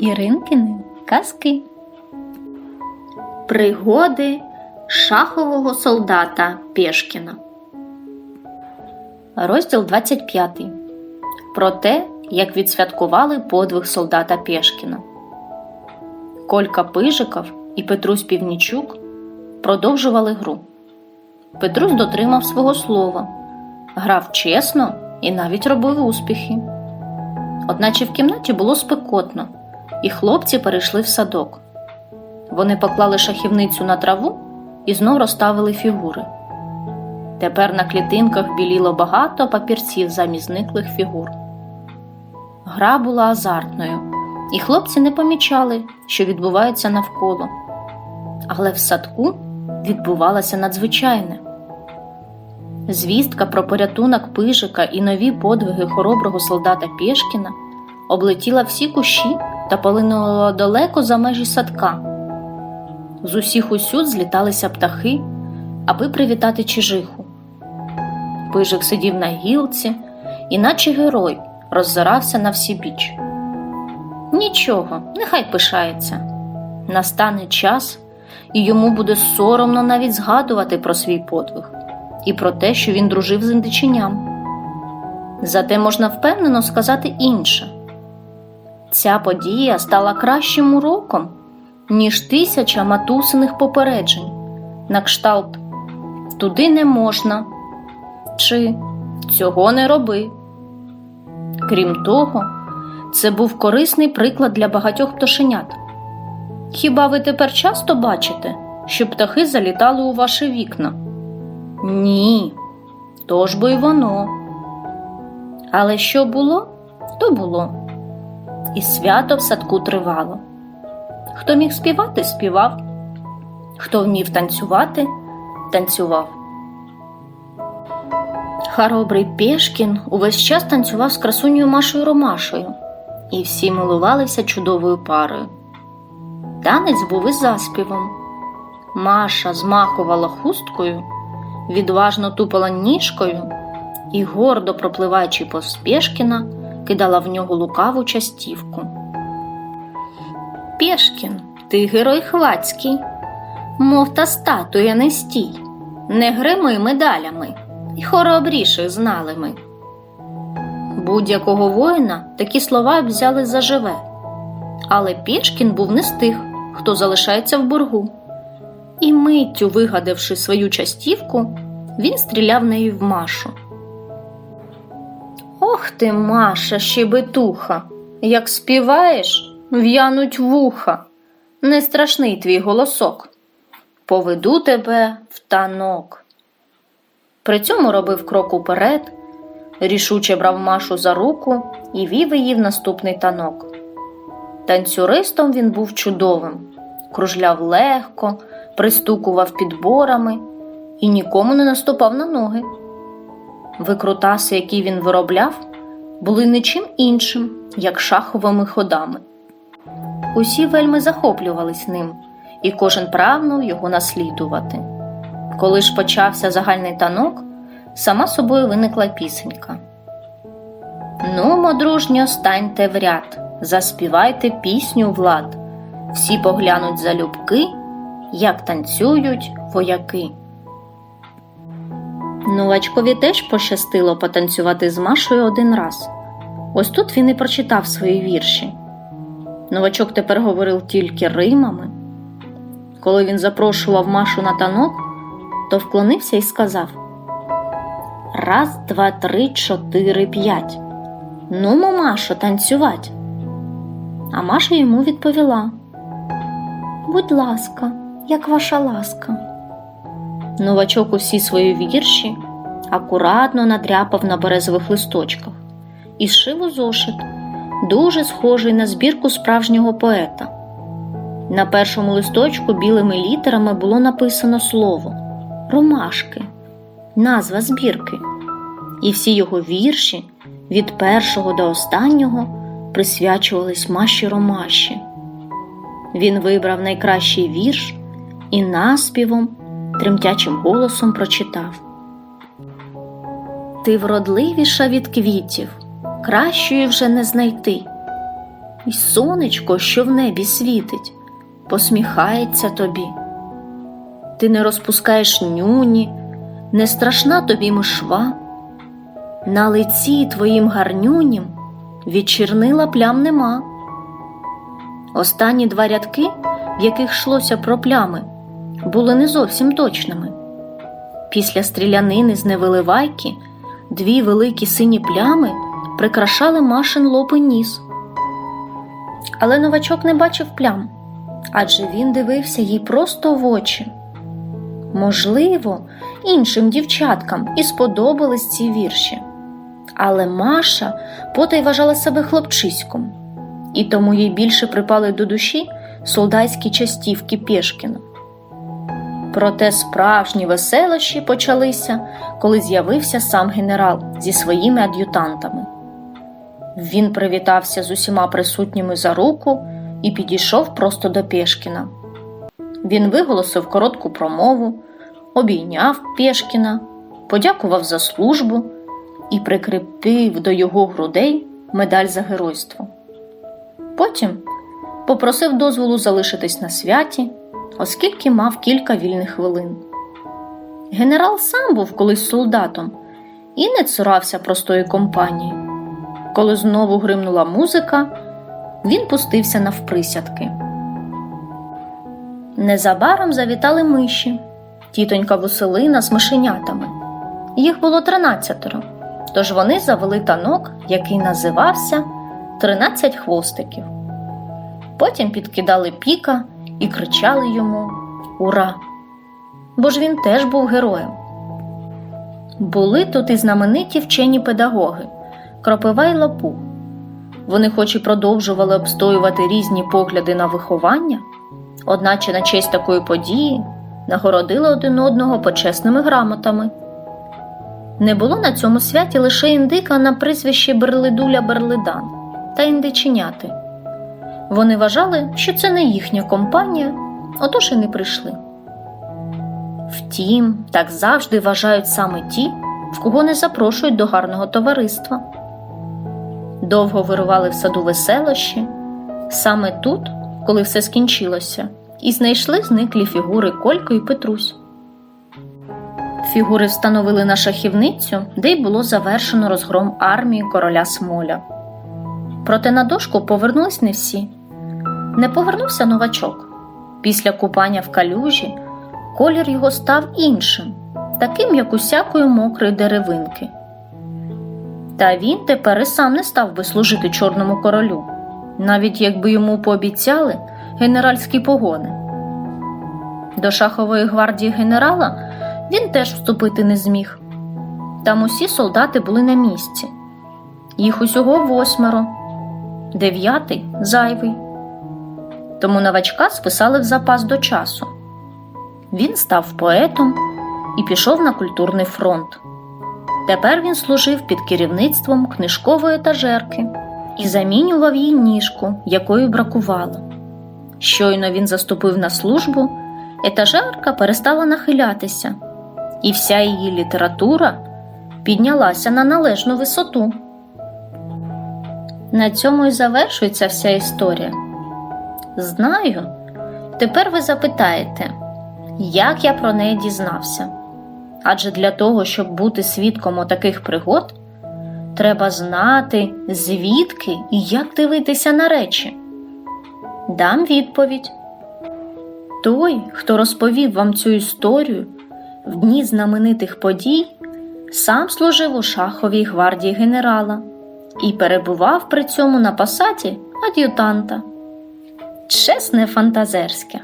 Іринкини казки. Пригоди шахового солдата Пєшкіна. Розділ 25. Про те, як відсвяткували подвиг солдата Пєшкіна. Колька Пижиков і Петрусь Північук продовжували гру. Петрусь дотримав свого слова, грав чесно і навіть робив успіхи. Одначе в кімнаті було спекотно, і хлопці перейшли в садок. Вони поклали шахівницю на траву і знов розставили фігури. Тепер на клітинках біліло багато папірців замість зниклих фігур. Гра була азартною, і хлопці не помічали, що відбувається навколо. Але в садку відбувалося надзвичайне. Звістка про порятунок пижика і нові подвиги хороброго солдата Пєшкіна облетіла всі кущі та полинула далеко за межі садка. З усіх усюд зліталися птахи, аби привітати чижиху. Пижик сидів на гілці, і наче герой роззирався на всі біч. Нічого, нехай пишається. Настане час, і йому буде соромно навіть згадувати про свій подвиг і про те, що він дружив з індиченям. Зате можна впевнено сказати інше ця подія стала кращим уроком, ніж тисяча матусиних попереджень, на кшталт туди не можна чи цього не роби. Крім того, це був корисний приклад для багатьох пташенят. Хіба ви тепер часто бачите, що птахи залітали у ваші вікна? Ні, то ж бо й воно. Але що було, то було. І свято в садку тривало. Хто міг співати, співав, хто вмів танцювати, танцював. Хоробрий Пєшкін увесь час танцював з красунею Машою Ромашою, і всі милувалися чудовою парою. Танець був із заспівом. Маша змахувала хусткою, відважно тупала ніжкою і, гордо пропливаючи повз Пєшкіна, кидала в нього лукаву частівку. Пєшкін, ти герой хвацький, мов та статуя не стій, не грими медалями, і хоробріших знали ми. Будь-якого воїна такі слова взяли заживе, але Пєшкін був не з тих, хто залишається в боргу. І миттю, вигадавши свою частівку, він стріляв нею в Машу. Ох ти, Маша, щебетуха, як співаєш, в'януть вуха, не страшний твій голосок. Поведу тебе в танок. При цьому робив крок уперед, рішуче брав Машу за руку і вів її в наступний танок. Танцюристом він був чудовим, кружляв легко, пристукував підборами і нікому не наступав на ноги. Викрутаси, які він виробляв, були нічим іншим, як шаховими ходами. Усі вельми захоплювались ним, і кожен прагнув його наслідувати. Коли ж почався загальний танок, сама собою виникла пісенька. Нумо, дружньо, станьте в ряд, заспівайте пісню влад, всі поглянуть залюбки, як танцюють вояки. Новачкові теж пощастило потанцювати з Машою один раз. Ось тут він і прочитав свої вірші. Новачок тепер говорив тільки римами. Коли він запрошував Машу на танок, то вклонився і сказав: Раз, два, три, чотири, п'ять. Нумо, Машо, танцювать. А Маша йому відповіла: Будь ласка, як ваша ласка. Новачок усі свої вірші акуратно надряпав на березових листочках і зшив у зошит, дуже схожий на збірку справжнього поета. На першому листочку білими літерами було написано слово Ромашки, назва збірки, і всі його вірші від першого до останнього присвячувались Маші Ромаші. Він вибрав найкращий вірш і наспівом тремтячим голосом прочитав Ти вродливіша від квітів, кращої вже не знайти. І сонечко, що в небі світить, посміхається тобі. Ти не розпускаєш нюні, не страшна тобі мишва. На лиці твоїм гарнюнім від чернила плям нема. Останні два рядки, в яких йшлося про плями, були не зовсім точними. Після стрілянини з невиливайки дві великі сині плями прикрашали машин лоб і ніс. Але новачок не бачив плям, адже він дивився їй просто в очі. Можливо, іншим дівчаткам і сподобались ці вірші. Але Маша потай вважала себе хлопчиськом, і тому їй більше припали до душі солдатські частівки Пєшкіна. Проте справжні веселощі почалися, коли з'явився сам генерал зі своїми ад'ютантами. Він привітався з усіма присутніми за руку і підійшов просто до Пєшкіна. Він виголосив коротку промову, обійняв Пєшкіна, подякував за службу і прикріпив до його грудей медаль за геройство. Потім попросив дозволу залишитись на святі, оскільки мав кілька вільних хвилин. Генерал сам був колись солдатом і не цурався простої компанії. Коли знову гримнула музика, він пустився навприсядки. Незабаром завітали миші, тітонька Василина з мишенятами. Їх було тринадцятеро, тож вони завели танок, який називався Тринадцять хвостиків. Потім підкидали піка і кричали йому Ура! Бо ж він теж був героєм. Були тут і знамениті вчені педагоги Кропива й Лапух. Вони, хоч і продовжували обстоювати різні погляди на виховання, одначе на честь такої події нагородили один одного почесними грамотами. Не було на цьому святі лише індика на прізвище Берлидуля Берлидан та індиченяти. Вони вважали, що це не їхня компанія, отож і не прийшли. Втім, так завжди вважають саме ті, в кого не запрошують до гарного товариства. Довго вирували в саду веселощі, саме тут, коли все скінчилося, і знайшли зниклі фігури Колько і Петрусь. Фігури встановили на шахівницю, де й було завершено розгром армії короля Смоля. Проте на дошку повернулись не всі. Не повернувся новачок. Після купання в калюжі колір його став іншим, таким, як усякої мокрої деревинки. Та він тепер і сам не став би служити чорному королю, навіть якби йому пообіцяли генеральські погони. До шахової гвардії генерала він теж вступити не зміг. Там усі солдати були на місці, їх усього восьмеро, дев'ятий зайвий. Тому новачка списали в запас до часу. Він став поетом і пішов на культурний фронт. Тепер він служив під керівництвом книжкової етажерки і замінював їй ніжку, якої бракувало. Щойно він заступив на службу, етажерка перестала нахилятися, і вся її література піднялася на належну висоту. На цьому і завершується вся історія. Знаю, тепер ви запитаєте, як я про неї дізнався. Адже для того, щоб бути свідком отаких пригод, треба знати, звідки і як дивитися на речі. Дам відповідь. Той, хто розповів вам цю історію в дні знаменитих подій, сам служив у шаховій гвардії генерала і перебував при цьому на посаді ад'ютанта. Чесне фантазерське.